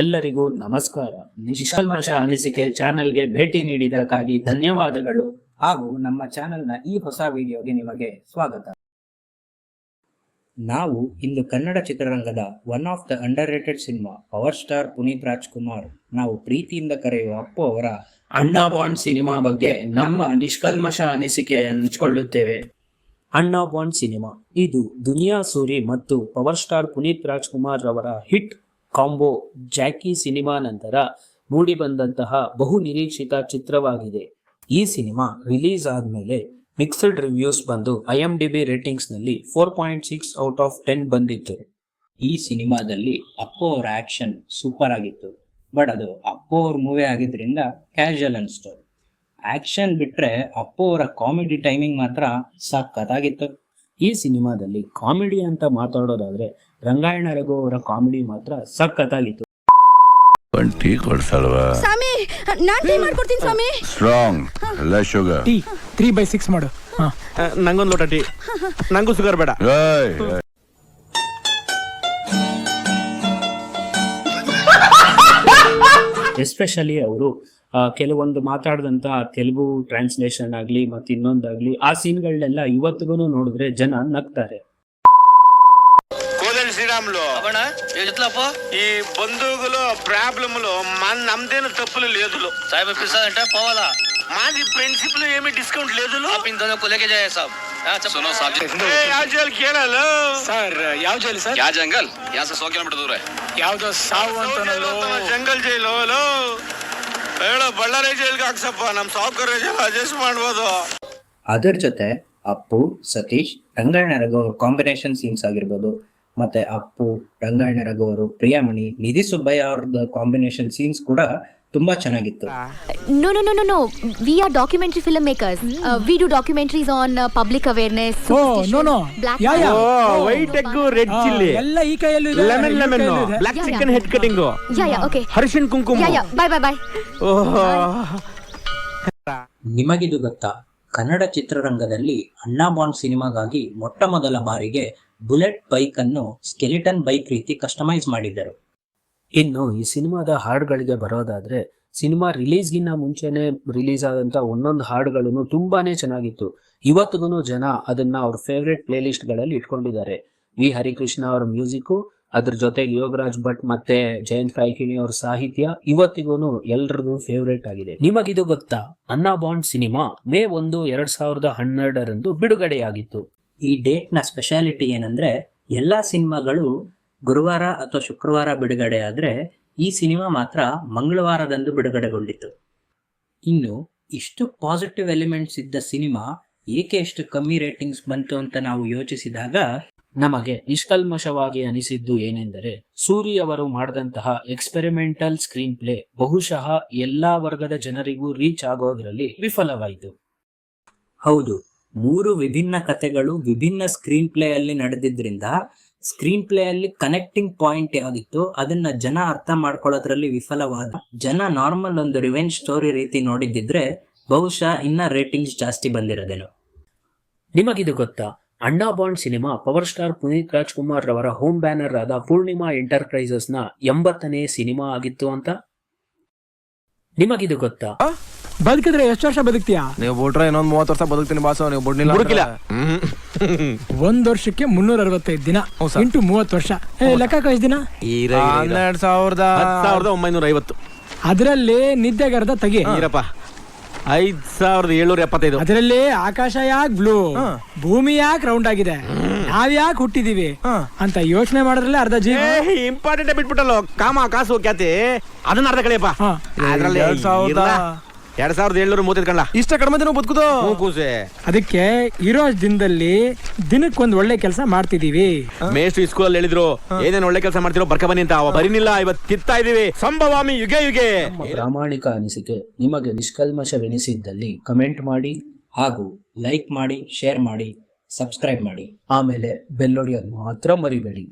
ಎಲ್ಲರಿಗೂ ನಮಸ್ಕಾರ. ನಿಷ್ಕಲ್ಮಶ ಅನಿಸಿಕೆ ಚಾನೆಲ್ಗೆ ಭೇಟಿ ನೀಡಿದ್ದಕ್ಕಾಗಿ ಧನ್ಯವಾದಗಳು. ಹಾಗೂ ನಮ್ಮ ಚಾನೆಲ್ನ ಈ ಹೊಸ ವಿಡಿಯೋಗೆ ನಿಮಗೆ ಸ್ವಾಗತ. ನಾವು ಇಂದು ಕನ್ನಡ ಚಿತ್ರರಂಗದ one of the underrated cinema power star Puneeth Rajkumar, ನಾವು ಪ್ರೀತಿಯಿಂದ ಕರೆಯುವ ಅಪ್ಪು ಅವರ ಅಣ್ಣ ಬಾಂಡ್ ಸಿನಿಮಾ ಬಗ್ಗೆ ನಮ್ಮ ನಿಷ್ಕಲ್ಮಶ ಅನಿಸಿಕೆ ಹಂಚಿಕೊಳ್ಳುತ್ತೇವೆ. ಅಣ್ಣ ಬಾಂಡ್ ಸಿನಿಮಾ, ಇದು ದುನಿಯಾ ಸೂರಿ ಮತ್ತು ಪವರ್ ಸ್ಟಾರ್ ಪುನೀತ್ ರಾಜ್ಕುಮಾರ್ ರವರ ಹಿಟ್ ಕಾಂಬೋ ಜಾಕಿ ಸಿನಿಮಾ ನಂತರ ಮೂಡಿಬಂದಂತಹ ಬಹು ನಿರೀಕ್ಷಿತ ಚಿತ್ರವಾಗಿದೆ. ಈ ಸಿನಿಮಾ ರಿಲೀಸ್ ಆದಮೇಲೆ ಮಿಕ್ಸ್ಡ್ ರಿವ್ಯೂಸ್ ಬಂದು I M D B ರೇಟಿಂಗ್ಸ್ನಲ್ಲಿ four point six out of ten ಬಂದಿತ್ತು. ಈ ಸಿನಿಮಾದಲ್ಲಿ ಅಪ್ಪು ಅವರ ಆಕ್ಷನ್ ಸೂಪರ್ ಆಗಿತ್ತು. ಬಟ್ ಅದು ಅಪ್ಪು ಅವ್ರ ಮೂವಿ ಆಗಿದ್ರಿಂದ ಕ್ಯಾಶುಯಲ್ ಅನಿಸ್ತು. ಆಕ್ಷನ್ ಬಿಟ್ರೆ ಅಪ್ಪು ಅವರ ಕಾಮಿಡಿ ಟೈಮಿಂಗ್ ಮಾತ್ರ ಸಖತ್ತಾಗಿತ್ತು. ಈ ಸಿನಿಮಾದಲ್ಲಿ ಕಾಮಿಡಿ ಅಂತ ಮಾತಾಡೋದಾದ್ರೆ ರಂಗಾಯಣ ರಘು ಅವರ ಕಾಮಿಡಿ ಮಾತ್ರ ಸಖತ್ತಾಗಿತ್ತು. ಟೀ ಕೊಡ್ಸಲ್ವಾ? ಸ್ವಾಮಿ ನಾನ್ ಟೀ ಮಾಡ್ಕೊಡ್ತೀನಿ ಸ್ವಾಮಿ. ಸ್ಟ್ರಾಂಗ್ ಎಲ್ಲ sugar tea three by six ಮಾಡು. ಹಾ. ನಂಗೊಂದು ಲೋಟ ಟೀ. ನಂಗೂ ಶುಗರ್ ಬೇಡ. ಎಸ್ಪೆಷಲಿ ಅವರು ಕೆಲವೊಂದು ಮಾತಾಡಿದಂತ ತೆಲುಗು ಟ್ರಾನ್ಸ್ಲೇಷನ್ ಆಗ್ಲಿ ಮತ್ತೆ ಇನ್ನೊಂದಾಗ್ಲಿ ಆ ಸೀನ್ಗಳನ್ನೆಲ್ಲ ಇವತ್ತಿಗೂ ನೋಡಿದ್ರೆ ಜನ ನಗ್ತಾರೆ. కోదండి శ్రీరాములు ఎట్లపో ఈ బంధువులు తప్పులు లేదులు సాహెబ్ పిస్తాదంటే పోవాలా మాది ప్రిన్సిపల్ ఏమి డిస్కౌంట్ లేదు ఇంత కొలకే సాబ్ सुनो ಕೇಳಲ್ಲ ಸರ್ ಯಾವ ಜೈಲು ಸರ್? क्या ಜಂಗಲ್? यहाँ से सौ ಸಾವು ಜಂಗಲ್ ಜೈಲು ಬಳ್ಳಾರಿ ಜೈಲ್ಗೆ ಹಾಕ್ಸಪ್ಪ, ನಮ್ ಸಾವುಕಾರ ಜೈಲ್ ಅಡ್ಜಸ್ಟ್ ಮಾಡ್ಬೋದು. ಅದರ ಜೊತೆ ಅಪ್ಪು, ಸತೀಶ್ ರಂಗಾಯಣ ರಘು ಕಾಂಬಿನೇಷನ್ ಸೀನ್ಸ್ ಆಗಿರ್ಬೋದು. ಮತ್ತೆ ಅಪ್ಪು ರಂಗಾಯಣ ರಘು ಅವರು ಪ್ರಿಯಾಮಣಿ, ನಿಧಿ ಸುಬ್ಬಯ್ಯ ಅವ್ರದ ಕಾಂಬಿನೇಷನ್ ಸೀನ್ಸ್ ಕೂಡ ತುಂಬಾ ಚೆನ್ನಾಗಿತ್ತು. No no no no no we are documentary film makers we do documentaries on uh, public oh no no yeah yeah white egg red chilli ಎಲ್ಲ ಈ ಕೈಯಲ್ಲೂ ಇದೆ lemon lemon black chicken head cutting yeah yeah okay ಹರಿಶಿನ್ ಕುಂಕುಮ yeah yeah bye bye bye ನಿಮಗಿದು ಗೊತ್ತಾ ಕನ್ನಡ ಚಿತ್ರರಂಗದಲ್ಲಿ Anna Bond ಸಿನಿಮಾಗಾಗಿ ಮೊಟ್ಟ ಮೊದಲ ಬಾರಿಗೆ ಬುಲೆಟ್ ಬೈಕ್ ಅನ್ನು ಸ್ಕೆಲಿಟನ್ ಬೈಕ್ ರೀತಿ ಕಸ್ಟಮೈಸ್ ಮಾಡಿದ್ದರು. ಇನ್ನು ಈ ಸಿನಿಮಾದ ಹಾಡುಗಳಿಗೆ ಬರೋದಾದ್ರೆ ಸಿನಿಮಾ ರಿಲೀಸ್ಗಿನ್ನ ಮುಂಚೆನೆ ರಿಲೀಸ್ ಆದಂತ ಒಂದೊಂದು ಹಾಡುಗಳನ್ನು ತುಂಬಾನೇ ಚೆನ್ನಾಗಿತ್ತು. ಇವತ್ತಿಗೂ ಜನ ಅದನ್ನ ಅವ್ರ ಫೇವ್ರೆಟ್ ಪ್ಲೇ ಗಳಲ್ಲಿ ಇಟ್ಕೊಂಡಿದ್ದಾರೆ. ವಿ. ಹರಿಕೃಷ್ಣ ಅವರ ಮ್ಯೂಸಿಕ್ ಅದ್ರ ಜೊತೆಗೆ ಯೋಗರಾಜ್ ಭಟ್ ಮತ್ತೆ ಜಯಂತ್ ಕಾಯ್ಕಿಣಿ ಅವ್ರ ಸಾಹಿತ್ಯ ಇವತ್ತಿಗೂ ಎಲ್ರಿಗೂ ಫೇವ್ರೇಟ್ ಆಗಿದೆ. ನಿಮಗಿದು ಗೊತ್ತಾ ಅನ್ನಾ ಬಾಂಡ್ ಸಿನಿಮಾ ಮೇ ಒಂದು ಎರಡ್ ಸಾವಿರದ ಹನ್ನೆರಡರಂದು ಬಿಡುಗಡೆಯಾಗಿತ್ತು. ಈ ಡೇಟ್ನ ಸ್ಪೆಷಾಲಿಟಿ ಏನಂದ್ರೆ ಎಲ್ಲಾ ಸಿನಿಮಾಗಳು ಗುರುವಾರ ಅಥವಾ ಶುಕ್ರವಾರ ಬಿಡುಗಡೆ ಆದರೆ ಈ ಸಿನಿಮಾ ಮಾತ್ರ ಮಂಗಳವಾರದಂದು ಬಿಡುಗಡೆಗೊಂಡಿತು ಇನ್ನು ಇಷ್ಟು ಪಾಸಿಟಿವ್ ಎಲಿಮೆಂಟ್ಸ್ ಇದ್ದ ಸಿನಿಮಾ ಏಕೆ ಎಷ್ಟು ಕಮ್ಮಿ ರೇಟಿಂಗ್ಸ್ ಬಂತು ಅಂತ ನಾವು ಯೋಚಿಸಿದಾಗ ನಮಗೆ ನಿಷ್ಕಲ್ಮಶವಾಗಿ ಅನಿಸಿದ್ದು ಏನೆಂದರೆ ಸೂರಿ ಅವರು ಮಾಡಿದಂತಹ ಎಕ್ಸ್ಪೆರಿಮೆಂಟಲ್ ಸ್ಕ್ರೀನ್ ಪ್ಲೇ ಬಹುಶಃ ಎಲ್ಲಾ ವರ್ಗದ ಜನರಿಗೂ ರೀಚ್ ಆಗೋದ್ರಲ್ಲಿ ವಿಫಲವಾಯಿತು. ಹೌದು, ಮೂರು ವಿಭಿನ್ನ ಕಥೆಗಳು ವಿಭಿನ್ನ ಸ್ಕ್ರೀನ್ ಪ್ಲೇ ಅಲ್ಲಿ ನಡೆದಿದ್ರಿಂದ ಸ್ಕ್ರೀನ್ ಪ್ಲೇ ಅಲ್ಲಿ ಕನೆಕ್ಟಿಂಗ್ ಪಾಯಿಂಟ್ ಯಾವ್ದಿತ್ತು ಅದನ್ನ ಜನ ಅರ್ಥ ಮಾಡ್ಕೊಳ್ಳೋದ್ರಲ್ಲಿ ವಿಫಲವಾದ ಜನ ನಾರ್ಮಲ್ ಒಂದು ರಿವೆಂಜ್ ಸ್ಟೋರಿ ರೀತಿ ನೋಡಿದ್ದಿದ್ರೆ ಬಹುಶಃ ಇನ್ನ ರೇಟಿಂಗ್ಸ್ ಜಾಸ್ತಿ ಬಂದಿರೋದೇನು. ನಿಮಗಿದು ಗೊತ್ತಾ? Anna Bond cinema power star Puneeth Rajkumar ರವರ ಹೋಮ್ ಬ್ಯಾನರ್ ಆದ ಪೂರ್ಣಿಮಾ ಎಂಟರ್ಪ್ರೈಸಸ್ನ ಎಂಬತ್ತನೇ ಸಿನಿಮಾ ಆಗಿತ್ತು ಅಂತ? ನಿಮಗಿದು ಗೊತ್ತಾ? ಬದುಕಿದ್ರೆ ಎಷ್ಟು ವರ್ಷ ಬದುಕ್ತೀಯಾ? ನೀವು ಬಿಟ್ರೆ ಇನ್ನೊಂದ್ ಮೂವತ್ತು ವರ್ಷ ಬದುಕ್ತೀನಿ ಬಾಸು ನೀವು ಬಿಡ್ಲಿಲ್ಲ ಒಂದ್ ವರ್ಷಕ್ಕೆ ಮುನ್ನೂರ ಅರವತ್ತೈದು ದಿನ ಇಂಟು ಮೂವತ್ತು ವರ್ಷ. ಏ, ಲೆಕ್ಕ ಎಷ್ಟು ದಿನ? ಹನ್ನೆರಡ್ ಸಾವಿರದ ಹತ್ತು ಸಾವಿರದ ಒಂಬೈನೂರ ಐವತ್ತು ಅದರಲ್ಲಿ ನಿದ್ದೆಗರ್ದ ತೆಗಿ. ನೀರಪ್ಪ ಐದ್ ಸಾವಿರದ ಏಳ್ನೂರ ಎಪ್ಪತ್ತೈದು. ಅದರಲ್ಲಿ ಆಕಾಶ ಯಾಕೆ ಬ್ಲೂ? ಭೂಮಿ ಯಾಕೆ ರೌಂಡ್ ಆಗಿದೆ? ನಾವ್ ಯಾಕೆ ಹುಟ್ಟಿದೀವಿ? ಅಂತ ಯೋಚನೆ ಮಾಡಿದ್ರಲ್ಲೇ ಅರ್ಧ ಜೀವ. ಇಂಪಾರ್ಟೆಂಟ್ ಬಿಟ್ಬಿಟ್ಟಲ್ಲ ಕಾಮ ಕಾಸು ಖ್ಯಾತಿ. ಅದನ್ನ ಅರ್ಧ ಹಾ. ಅದ್ರಲ್ಲಿ ಎರಡ್ ಸಾವಿರದ- ಇರ್ಲ. ಎರಡ್ ಸಾವಿರದ ಏಳ್ನೂರ ಮೂವತ್ತೈದು ಕಣ್ಣ ಇಷ್ಟ ಕಡಿಮೆ ದಿನ ಬದುಕುದು. ಹ್ಞೂ ಕೂಸೆ. ಅದಕ್ಕೆ ಇರೋ ದಿನದಲ್ಲಿ ದಿನಕ್ಕೆ ಒಂದ್ ಒಳ್ಳೆ ಕೆಲಸ ಮಾಡ್ತಿದೀವಿ. ಮೇಷ್ಟ್ರು ಸ್ಕೂಲ್ ಹೇಳಿದ್ರು ಏನೇನ್ ಒಳ್ಳೆ ಕೆಲಸ ಮಾಡ್ತಿರೋ ಬರ್ಕ ಬನ್ನಿ ಅಂತ. ಅವ ಬರೀನಿಲ್ಲ ಇವತ್ತು ಕಿತ್ತಾ ಇದೀವಿ. ಸಂಭವಾಮಿ ಯುಗೆ ಯುಗೆ. ಪ್ರಾಮಾಣಿಕ ಅನಿಸಿಕೆ ನಿಮಗೆ ನಿಷ್ಕಲ್ಮಶವೆನಿಸಿದ್ದಲ್ಲಿ ಕಮೆಂಟ್ ಮಾಡಿ ಹಾಗೂ ಲೈಕ್ ಮಾಡಿ ಶೇರ್ ಮಾಡಿ ಸಬ್ಸ್ಕ್ರೈಬ್ ಮಾಡಿ. ಆಮೇಲೆ ಬೆಲ್ಲೊಡಿಯೋದು ಮಾತ್ರ ಮರಿಬೇಡಿ.